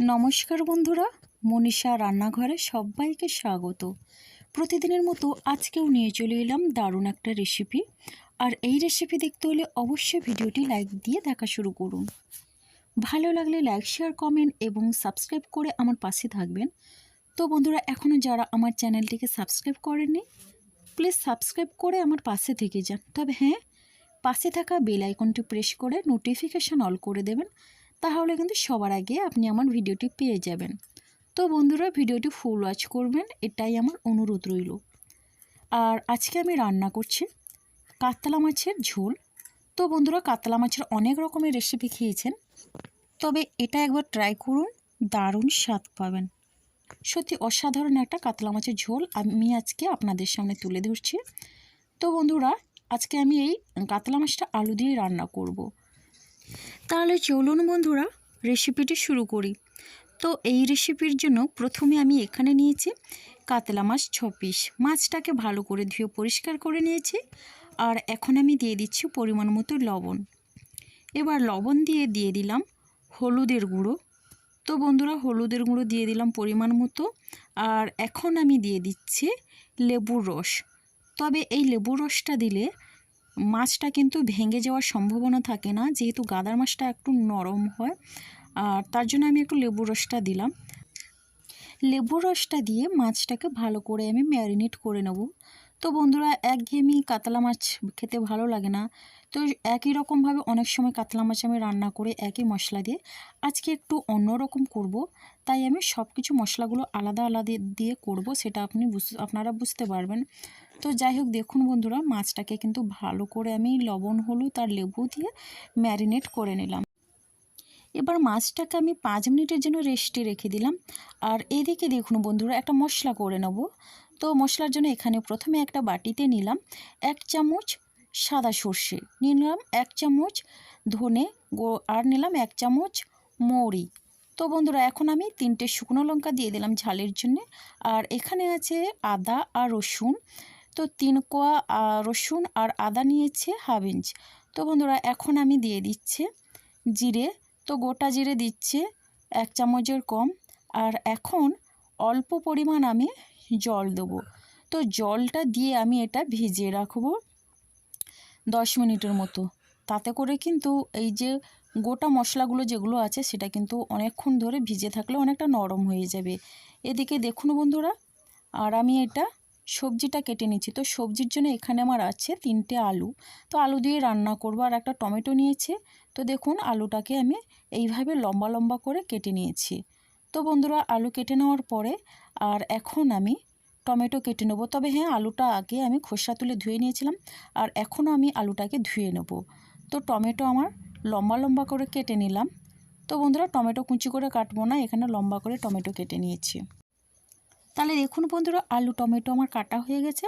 নমস্কার বন্ধুরা, মনীষা রান্নাঘরে সবাইকে স্বাগত। প্রতিদিনের মতো আজকেও নিয়ে চলে এলাম দারুণ একটা রেসিপি আর এই রেসিপি দেখতে হলে অবশ্যই ভিডিওটি লাইক দিয়ে দেখা শুরু করুন। ভালো লাগলে লাইক শেয়ার কমেন্ট এবং সাবস্ক্রাইব করে আমার পাশে থাকবেন। তো বন্ধুরা এখনও যারা আমার চ্যানেলটিকে সাবস্ক্রাইব করেননি প্লিজ সাবস্ক্রাইব করে আমার পাশে থেকে যান। তবে হ্যাঁ পাশে থাকা বেল আইকনটি প্রেস করে নোটিফিকেশান অল করে দেবেন। তাহলে কিন্তু সবার আগে আপনি আমার ভিডিওটি পেয়ে যাবেন। তো বন্ধুরা, ভিডিওটি ফুল ওয়াচ করবেন, এটাই আমার অনুরোধ রইল। আর আজকে আমি রান্না করছি কাতলা মাছের ঝোল। তো বন্ধুরা, কাতলা মাছের অনেক রকমের রেসিপি খেয়েছেন। তবে এটা একবার ট্রাই করুন, দারুণ স্বাদ পাবেন। সত্যি অসাধারণ একটা কাতলা মাছের ঝোল আমি আজকে আপনাদের সামনে তুলে ধরছি। তো বন্ধুরা, আজকে আমি এই কাতলা মাছটা আলু দিয়ে রান্না করব। তাহলে চলুন বন্ধুরা রেসিপিটি শুরু করি। তো এই রেসিপির জন্য প্রথমে আমি এখানে নিয়েছি কাতলা মাছ ছ পিস। মাছটাকে ভালো করে ধুয়ে পরিষ্কার করে নিয়েছি। আর এখন আমি দিয়ে দিচ্ছি পরিমাণ মতো লবণ। এবার লবণ দিয়ে দিয়ে দিলাম হলুদের গুঁড়ো। তো বন্ধুরা, হলুদের গুঁড়ো দিয়ে দিলাম পরিমাণ মতো। আর এখন আমি দিয়ে দিচ্ছি লেবুর রস। তবে এই লেবুর রসটা দিলে মাছটা কিন্তু ভেঙে যাওয়ার সম্ভাবনা থাকে না। যেহেতু গাদার মাছটা একটু নরম হয়, আর তার জন্য আমি একটু লেবুর রসটা দিলাম। লেবুর রসটা দিয়ে মাছটাকে ভালো করে আমি ম্যারিনেট করে নেব। তো বন্ধুরা, একঘেয়েমি কাতলা মাছ খেতে ভালো লাগে না। তো একই রকমভাবে অনেক সময় কাতলা মাছ আমি রান্না করে একই মশলা দিয়ে আজকে একটু অন্যরকম করব। তাই আমি সব কিছু মশলাগুলো আলাদা আলাদা দিয়ে করব সেটা আপনি আপনারা বুঝতে পারবেন। তো যাই হোক, দেখুন বন্ধুরা, মাছটাকে কিন্তু ভালো করে আমি লবণ, হলুদ আর লেবু দিয়ে ম্যারিনেট করে নিলাম। এবার মাছটাকে আমি পাঁচ মিনিটের জন্য রেস্টে রেখে দিলাম। আর এদিকে দেখুন বন্ধুরা, একটা মশলা করে নেব। তো মশলার জন্য এখানে প্রথমে একটা বাটিতে নিলাম এক চামচ সাদা সর্ষে। নিলাম এক চামচ ধনে আর নিলাম এক চামচ মৌরি। তো বন্ধুরা, এখন আমি তিনটে শুকনো লঙ্কা দিয়ে দিলাম ঝালের জন্য। আর এখানে আছে আদা আর রসুন। তো তিন কোয়া রসুন আর আদা নিয়েছে হাফ ইঞ্চ। তো বন্ধুরা, এখন আমি দিয়ে দিচ্ছে জিরে। তো গোটা জিরে দিচ্ছে এক চামচের কম। আর এখন অল্প পরিমাণ আমি জল দেবো। তো জলটা দিয়ে আমি এটা ভিজিয়ে রাখব। দশ মিনিটের মতো। তাতে করে কিন্তু এই যে গোটা মশলাগুলো যেগুলো আছে, সেটা কিন্তু অনেকক্ষণ ধরে ভিজে থাকলে অনেকটা নরম হয়ে যাবে। এদিকে দেখুন বন্ধুরা, আর আমি এটা সবজিটা কেটে নিচ্ছি। তো সবজির জন্য এখানে আমার আছে তিনটে আলু। তো আলু দিয়ে রান্না করব আর একটা টমেটো নিয়েছে। তো দেখুন আলুটাকে আমি এইভাবে লম্বা লম্বা করে কেটে নিয়েছি। তো বন্ধুরা, আলু কেটে নেওয়ার পরে, আর এখন আমি টমেটো কেটে নেব। তবে হ্যাঁ আলুটা আগে আমি খোসা তুলে ধুয়ে নিয়েছিলাম আর এখনও আমি আলুটাকে ধুয়ে নেব। তো টমেটো আমার লম্বা লম্বা করে কেটে নিলাম। তো বন্ধুরা, টমেটো কুঁচি করে কাটবো না, এখানে লম্বা করে টমেটো কেটে নিয়েছি। তাহলে দেখুন বন্ধুরা, আলু, টমেটো আমার কাটা হয়ে গেছে।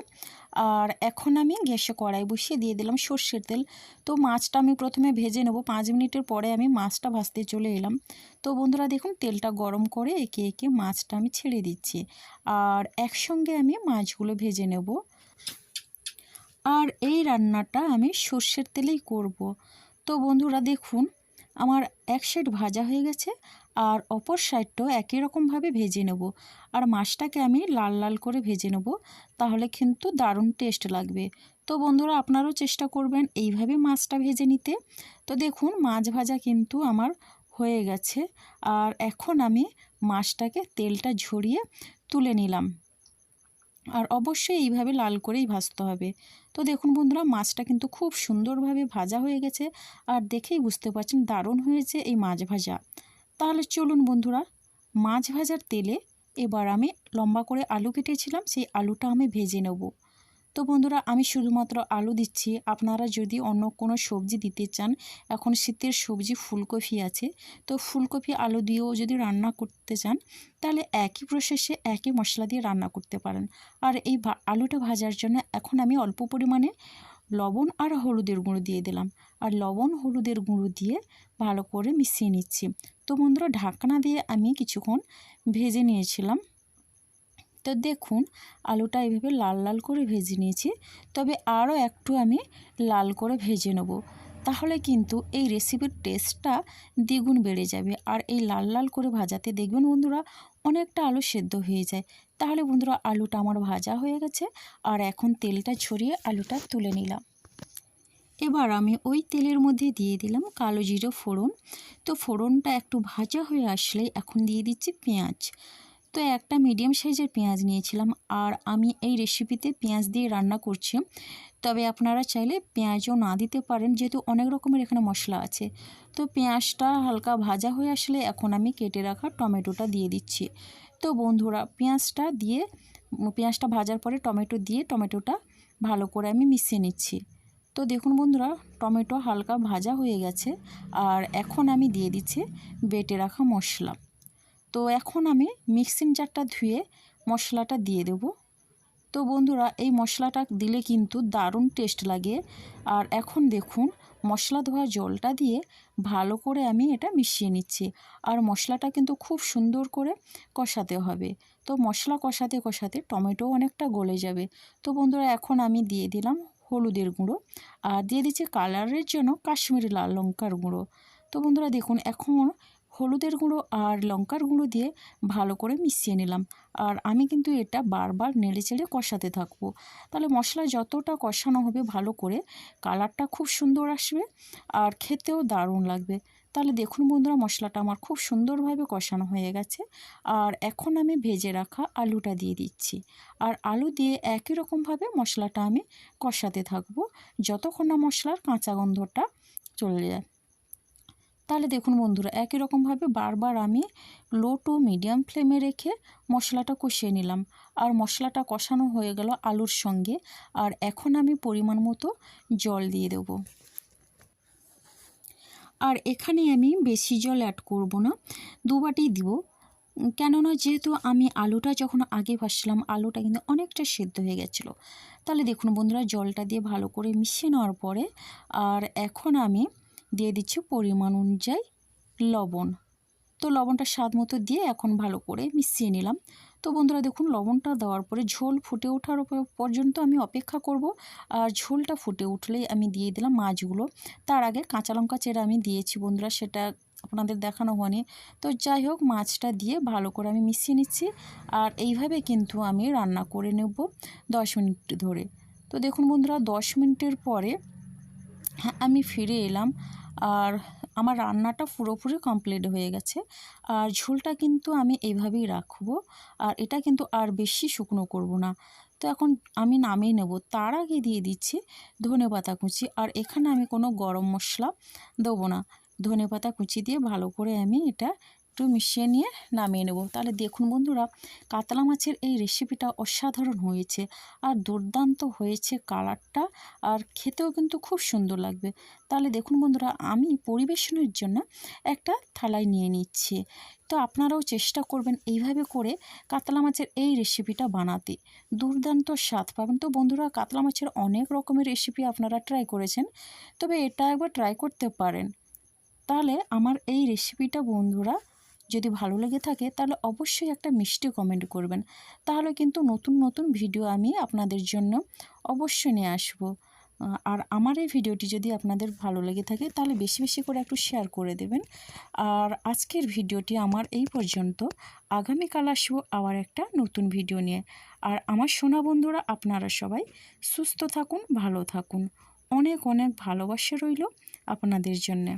আর এখন আমি গ্যাসে কড়াই বসিয়ে দিয়ে দিলাম সর্ষের তেল। তো মাছটা আমি প্রথমে ভেজে নেব। পাঁচ মিনিটের পরে আমি মাছটা ভাজতে চলে এলাম। তো বন্ধুরা দেখুন, তেলটা গরম করে একে একে মাছটা আমি ছেড়ে দিচ্ছি। আর একসঙ্গে আমি মাছগুলো ভেজে নেব। আর এই রান্নাটা আমি সর্ষের তেলেই করব। তো বন্ধুরা দেখুন আমার এক সাইড ভাজা হয়ে গেছে আর অপর সাইডটাও একই রকমভাবে ভেজে নেব। আর মাছটাকে আমি লাল লাল করে ভেজে নেব, তাহলে কিন্তু দারুণ টেস্ট লাগবে। তো বন্ধুরা, আপনারাও চেষ্টা করবেন এইভাবে মাছটা ভেজে নিতে। তো দেখুন, মাছ ভাজা কিন্তু আমার হয়ে গেছে। আর এখন আমি মাছটাকে তেলটা ঝরিয়ে তুলে নিলাম। আর অবশ্যই এইভাবে লাল করেই ভাজতে হবে। তো দেখুন বন্ধুরা, মাছটা কিন্তু খুব সুন্দরভাবে ভাজা হয়ে গেছে আর দেখেই বুঝতে পারছেন দারুণ হয়েছে এই মাছ ভাজা। তাহলে চলুন বন্ধুরা, মাছ ভাজার তেলে এবার আমি লম্বা করে আলু কেটেছিলাম, সেই আলুটা আমি ভেজে নেব। তো বন্ধুরা, আমি শুধুমাত্র আলু দিচ্ছি। আপনারা যদি অন্য কোনো সবজি দিতে চান, এখন শীতের সবজি ফুলকপি আছে। তো ফুলকপি, আলু দিয়েও যদি রান্না করতে চান, তাহলে একই প্রসেসে একই মশলা দিয়ে রান্না করতে পারেন। আর এই আলুটা ভাজার জন্য এখন আমি অল্প পরিমাণে লবণ আর হলুদের গুঁড়ো দিয়ে দিলাম। আর লবণ, হলুদের গুঁড়ো দিয়ে ভালো করে মিশিয়ে নিচ্ছি। তো বন্ধুরা, ঢাকনা দিয়ে আমি কিছুক্ষণ ভেজে নিয়েছিলাম। তো দেখুন, আলুটা এইভাবে লাল লাল করে ভেজে নিয়েছি। তবে আরও একটু আমি লাল করে ভেজে নেব। তাহলে কিন্তু এই রেসিপির টেস্টটা দ্বিগুণ বেড়ে যাবে। আর এই লাল লাল করে ভাজাতে দেখবেন বন্ধুরা, অনেকটা আলু সেদ্ধ হয়ে যায়। তাহলে বন্ধুরা, আলুটা আমার ভাজা হয়ে গেছে। আর এখন তেলটা ছড়িয়ে আলুটা তুলে নিলাম। এবার আমি ওই তেলের মধ্যে দিয়ে দিলাম কালো জিরো ফোড়ন। তো ফোড়নটা একটু ভাজা হয়ে আসলে এখন দিয়ে দিচ্ছি পেঁয়াজ। তো একটা মিডিয়াম সাইজের পেঁয়াজ নিয়েছিলাম আর আমি এই রেসিপিতে পেঁয়াজ দিয়ে রান্না করছি। তবে আপনারা চাইলে পেঁয়াজও না দিতে পারেন যেহেতু অনেক রকমের এখানে মশলা আছে। তো পেঁয়াজটা হালকা ভাজা হয়ে আসলে এখন আমি কেটে রাখা টমেটোটা দিয়ে দিচ্ছি। তো বন্ধুরা, পেঁয়াজটা দিয়ে, পেঁয়াজটা ভাজার পরে টমেটো দিয়ে টমেটোটা ভালো করে আমি মিশিয়ে নিচ্ছি। তো দেখুন বন্ধুরা, টমেটো হালকা ভাজা হয়ে গেছে আর এখন আমি দিয়ে দিচ্ছি বেটে রাখা মশলা। তো এখন আমি মিক্সিং জারটা ধুয়ে মশলাটা দিয়ে দেব। তো বন্ধুরা, এই মশলাটা দিলে কিন্তু দারুণ টেস্ট লাগে। আর এখন দেখুন, মশলা ধোয়া জলটা দিয়ে ভালো করে আমি এটা মিশিয়ে নিচ্ছি। আর মশলাটা কিন্তু খুব সুন্দর করে কষাতে হবে। তো মশলা কষাতে কষাতে টমেটো অনেকটা গলে যাবে। তো বন্ধুরা, এখন আমি দিয়ে দিলাম হলুদের গুঁড়ো। আর দিয়ে দিচ্ছি কালারের জন্য কাশ্মীরি লাল লঙ্কার গুঁড়ো। তো বন্ধুরা, দেখুন এখন হলুদের গুঁড়ো আর লঙ্কার গুঁড়ো দিয়ে ভালো করে মিশিয়ে নিলাম। আর আমি কিন্তু এটা বারবার নেড়ে চেড়ে কষাতে থাকব। তাহলে মশলা যতটা কষানো হবে ভালো করে কালারটা খুব সুন্দর আসবে আর খেতেও দারুণ লাগবে। তাহলে দেখুন বন্ধুরা, মশলাটা আমার খুব সুন্দরভাবে কষানো হয়ে গেছে। আর এখন আমি ভেজে রাখা আলুটা দিয়ে দিচ্ছি। আর আলু দিয়ে একই রকমভাবে মশলাটা আমি কষাতে থাকব, যতক্ষণ না মশলার কাঁচা গন্ধটা চলে যায়। তাহলে দেখুন বন্ধুরা, একই রকমভাবে বারবার আমি লো টু মিডিয়াম ফ্লেমে রেখে মশলাটা কষিয়ে নিলাম। আর মশলাটা কষানো হয়ে গেল আলুর সঙ্গে। আর এখন আমি পরিমাণ মতো জল দিয়ে দেবো। আর এখানে আমি বেশি জল অ্যাড করব না দুবাটি দিব। কেননা যেহেতু আমি আলুটা যখন আগে ভাসছিলাম আলুটা কিন্তু অনেকটা সেদ্ধ হয়ে গেছিল। তাহলে দেখুন বন্ধুরা, জলটা দিয়ে ভালো করে মিশিয়ে নেওয়ার পরে, আর এখন আমি দিয়ে দিচ্ছি পরিমাণ অনুযায়ী লবণ। তো লবণটা স্বাদ মতো দিয়ে এখন ভালো করে মিশিয়ে নিলাম। তো বন্ধুরা দেখুন, লবণটা দেওয়ার পরে ঝোল ফুটে ওঠার পর্যন্ত আমি অপেক্ষা করব। আর ঝোলটা ফুটে উঠলেই আমি দিয়ে দিলাম মাছগুলো। তার আগে কাঁচা লঙ্কা চেরা আমি দিয়েছি বন্ধুরা, সেটা আপনাদের দেখানো হয়নি। তো যাই হোক, মাছটা দিয়ে ভালো করে আমি মিশিয়ে নিচ্ছি। আর এইভাবে কিন্তু আমি রান্না করে নেব দশ মিনিট ধরে। তো দেখুন বন্ধুরা, দশ মিনিটের পরে হ্যাঁ আমি ফিরে এলাম। আর আমার রান্নাটা পুরোপুরি কমপ্লিট হয়ে গেছে। আর ঝোলটা কিন্তু আমি এইভাবেই রাখব। আর এটা কিন্তু আর বেশি শুকনো করব না। তো এখন আমি নামিয়ে নেব। তার আগে দিয়ে দিচ্ছি ধনে পাতা কুচি। আর এখানে আমি কোনো গরম মশলা দেবো না। ধনে পাতা কুচি দিয়ে ভালো করে আমি এটা একটু মিশিয়ে নিয়ে নামিয়ে নেব। তাহলে দেখুন বন্ধুরা, কাতলা মাছের এই রেসিপিটা অসাধারণ হয়েছে আর দুর্দান্ত হয়েছে কালারটা আর খেতেও কিন্তু খুব সুন্দর লাগবে। তাহলে দেখুন বন্ধুরা, আমি পরিবেশনের জন্য একটা থালায় নিয়ে নিচ্ছি। তো আপনারাও চেষ্টা করবেন এইভাবে করে কাতলা মাছের এই রেসিপিটা বানাতে। দুর্দান্ত স্বাদ পাবেন। তো বন্ধুরা, কাতলা মাছের অনেক রকমের রেসিপি আপনারা ট্রাই করেছেন, তবে এটা একবার ট্রাই করতে পারেন। তাহলে আমার এই রেসিপিটা বন্ধুরা যদি ভালো লেগে থাকে তাহলে অবশ্যই একটা মিষ্টি কমেন্ট করবেন। তাহলে কিন্তু নতুন নতুন ভিডিও আমি আপনাদের জন্য অবশ্যই নিয়ে আসব। আর আমার এই ভিডিওটি যদি আপনাদের ভালো লেগে থাকে তাহলে বেশি বেশি করে একটু শেয়ার করে দেবেন। আর আজকের ভিডিওটি আমার এই পর্যন্ত। আগামীকাল আসব আবার একটা নতুন ভিডিও নিয়ে। আর আমার সোনা বন্ধুরা, আপনারা সবাই সুস্থ থাকুন, ভালো থাকুন। অনেক অনেক ভালোবাসা রইল আপনাদের জন্যে।